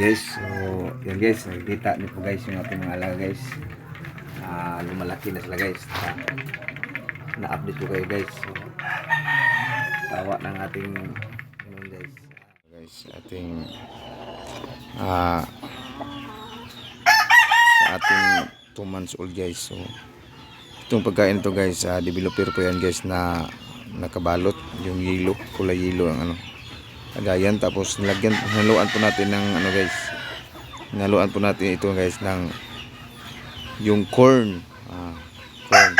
guys, so yan guys, nakikita niyo po guys yung ating mga alaga guys. Ah, lumalaki na sila guys. Na-update ko kayo guys. So, tawa ng ating ano guys. Guys, ating ah sa ating 2 months old guys. So itong pagkain to guys, ah, developer po yan guys na nakabalot yung yelo, kulay yelo ang ano kagayan tapos nilagyan haluan po natin ng ano guys. Naluan po natin ito guys ng yung corn. Ah, corn.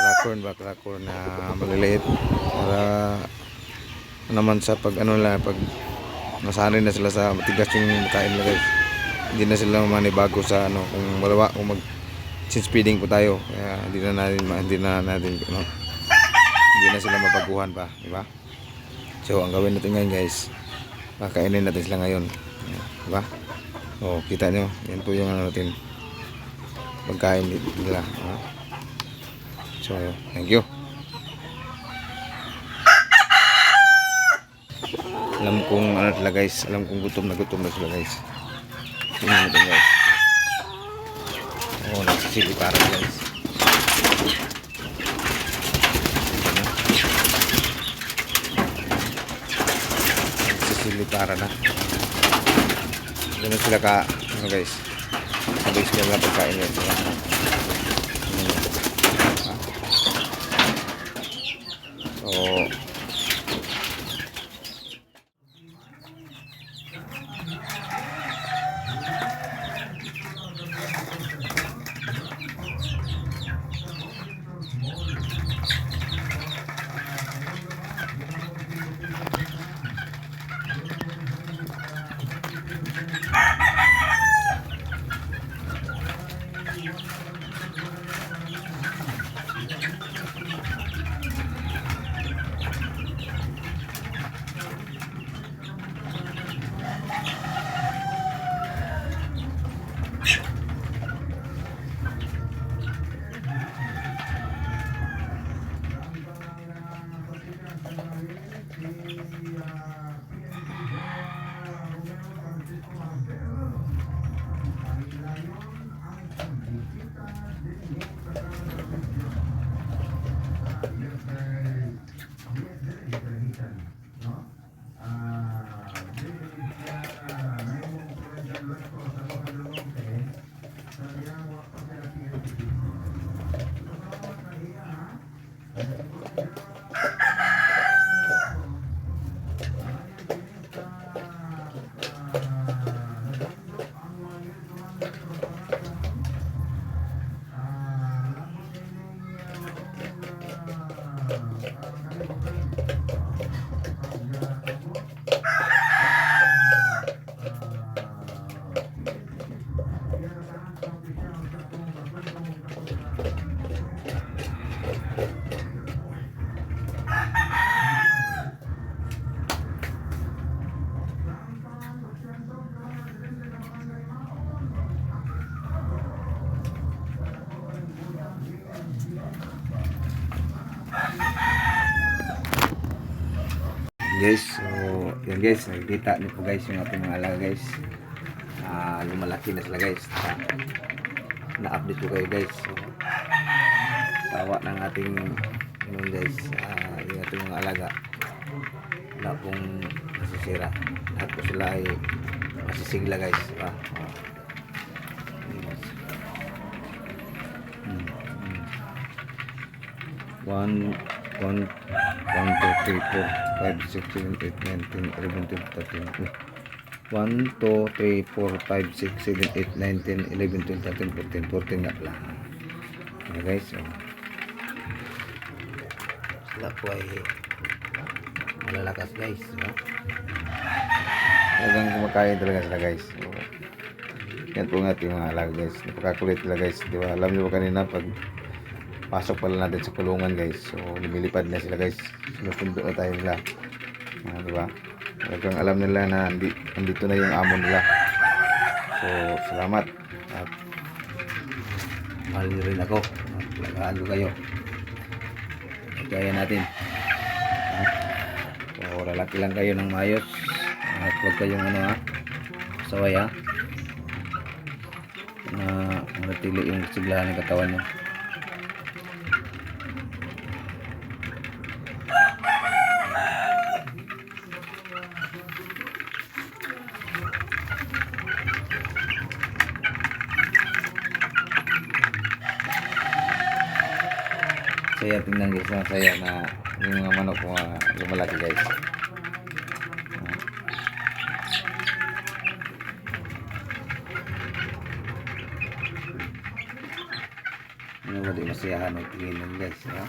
Cracorn ba? Cracorn na maliliit. Para naman sa pag ano lang pag nasanay na sila sa matigas yung kain nila guys. Hindi na sila manibago sa ano kung wala kung mag since feeding po tayo. Kaya hindi na natin hindi na natin ano hindi na sila mapaguhan pa di ba So, ang gawin natin ngayon guys, kakainin natin sila ngayon. Diba? O, kita nyo, yan po yung ano natin, pagkain nila. ah. So, thank you. Alam kong ano sila guys, alam kong gutom na gutom na sila guys. Tingnan natin guys. Oh, nagsisili para guys. Nagsisili para na. Ganun sila ka, ano guys. Sabay sila na pagkain guys. Ayan. So, Yes, so yun guys, nakikita niyo po guys yung ating mga alaga guys. Uh, lumalaki na sila guys. Na-update ko kayo guys. So, tawa ng ating yun guys, uh, yung ating mga alaga. Wala pong masisira. Lahat po sila ay masisigla guys. Ah, ah. One, 1, 1, 2, 3, 4, 5, 6, 7, 8, 9, 10, 11, 12, 13, 1, 2, 3, 4, 5, 6, 7, 8, 9, 10, 11, 12, 13, 14, 14 nga pala. Okay guys, so, sila po ay malalakas guys. So, talagang kumakain talaga sila guys. So, yan po nga ating mga alaga guys. Napakakulit sila guys. Di ba? Alam niyo ba kanina pag pasok pala natin sa kulungan guys. So lumilipad na sila guys. Sinusundo na tayo nila. Ah, di ba? Talagang alam nila na andi, andito na yung amo nila. So salamat. At mahal niyo rin ako. Lagaan ko kayo. Kaya natin. Ah, so lalaki lang kayo ng mayos at huwag kayong ano ha pasaway ha. Na manatili yung siglahan ng katawan niya. Saya tingnan guys, ang saya na yung mga manok mga lumalaki guys. Ano ba di masayahan ng tingin guys, ha?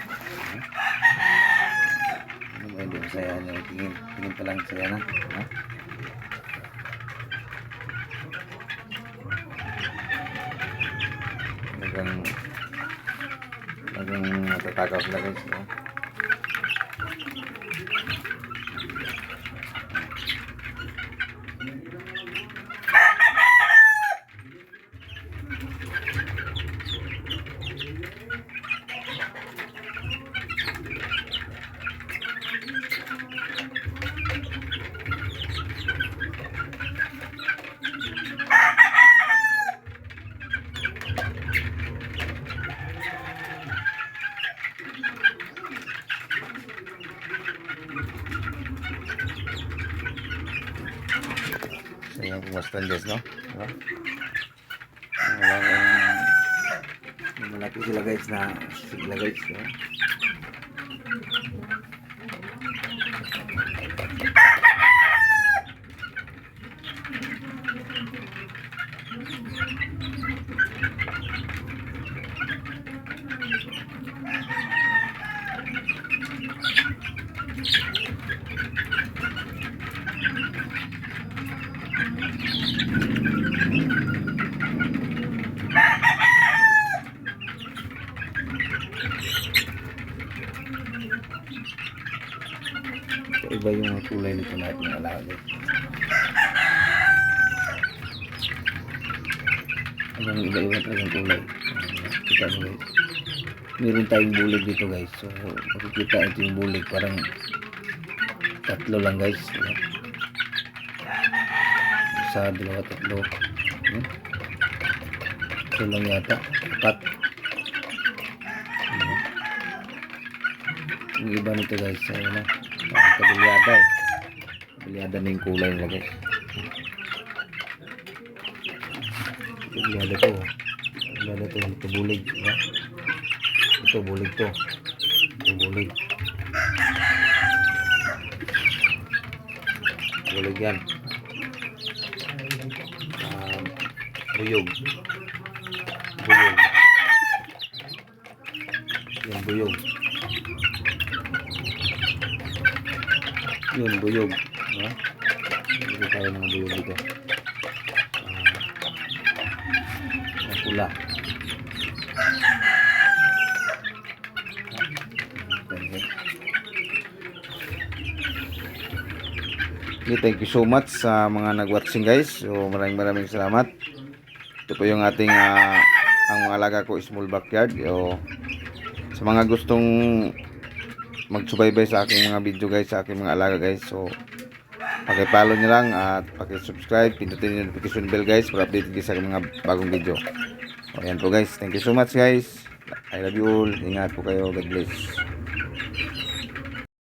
Ano ba di masayahan yung tingin? Tingin pa lang saya na, ha? Talagang talagang natatakaw sila guys, ha? Kumastan guys, no? Diba? Wala kang malaki sila guys na sila guys, no? Iba yung kulay nito na ating alaga. Ang iba-iba talagang kulay. Ah, Kita mo guys. Meron tayong bulig dito guys. So, makikita ito yung bulig. Parang tatlo lang guys. Isa, dalawa, tatlo. Hmm? Ito lang yata. Apat. Ayan. Yung iba nito guys. Ayun na. Parang kabilyada eh. Kabilyada na yung kulay nila guys. Kabilyada to. oh. Kabilyada to. Ito bulig. Diba? Ito bulig to. Ito bulig. Bulig yan. Um, buyog. Buyog. Yan buyog. Yun, buyog. No? Hindi tayo ng buyog dito. Ang pula. Okay, thank you so much sa mga nag-watching guys. So maraming maraming salamat. Ito po yung ating ah, ang mga alaga ko small backyard. O, sa mga gustong magsubaybay sa aking mga video guys, sa aking mga alaga guys. So, pakipollow nyo lang at pakisubscribe, pindutin yung notification bell guys para update kayo sa mga bagong video. O, yan po guys. Thank you so much guys. I love you all. Ingat po kayo. God bless.